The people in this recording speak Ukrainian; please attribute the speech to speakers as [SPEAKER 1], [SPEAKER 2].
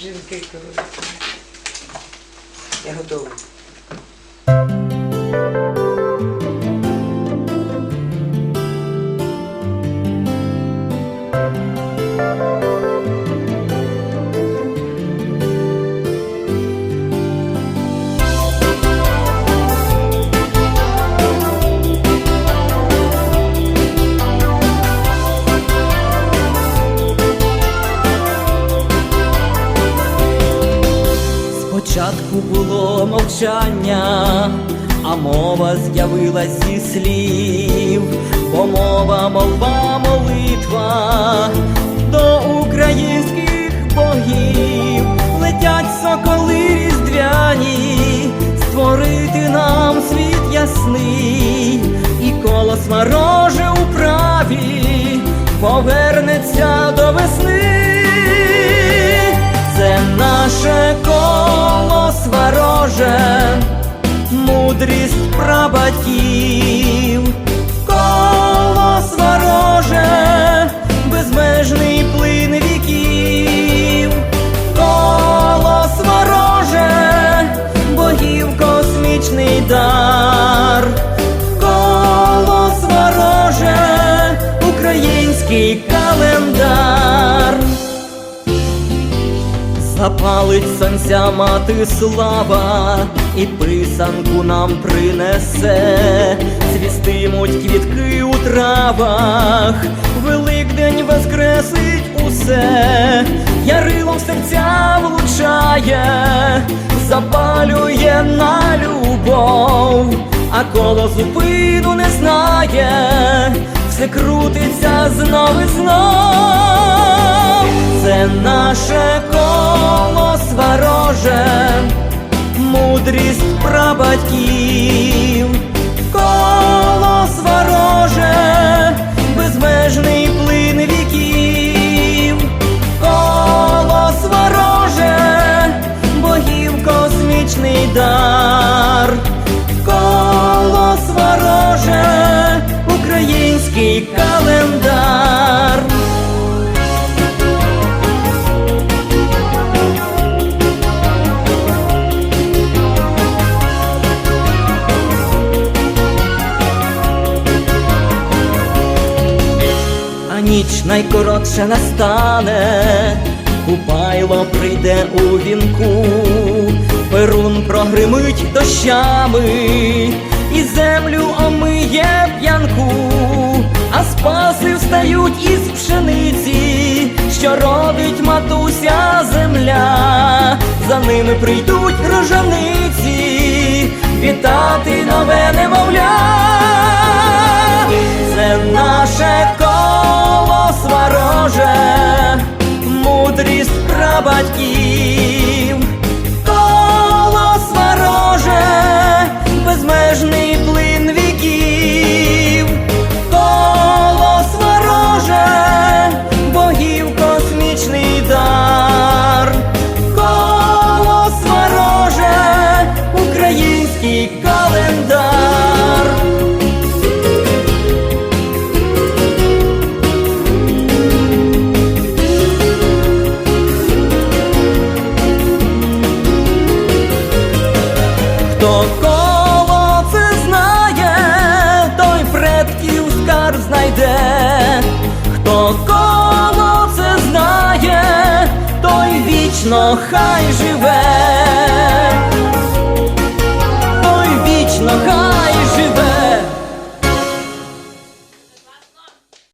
[SPEAKER 1] fugindo que ele trouxe. Derrubou.
[SPEAKER 2] Спочатку було мовчання, а мова з'явилась зі слів, бо мова, молва, молитва до українських богів летять соколи різдвяні, створити нам світ ясний, і колос вороже у праві повернеться до весни. Це наше коло мудрість прабатів, коло свароже, безмежний плин віків, коло свароже, богів космічний дар, коло свароже, український календар. Запалить сонця мати слава, і писанку нам принесе, цвістимуть квітки у травах, Великдень воскресить усе, ярилом серця влучає, запалює на любов, а коло зупину не знає, все крутиться знов і знов. Це наше мудрість прабатьків, коло свароже, безмежний плин віків, коло свароже, богів космічний дар, коло свароже, український календар. Ніч найкоротше настане, Купайло прийде у вінку, Перун прогримить дощами, і землю омиє п'янку, а спаси встають із пшениці, що родить матуся земля, за ними прийдуть рожаниці, вітати Хто коло це знає, той предків скарб знайде, хто коло це знає, той вічно хай живе.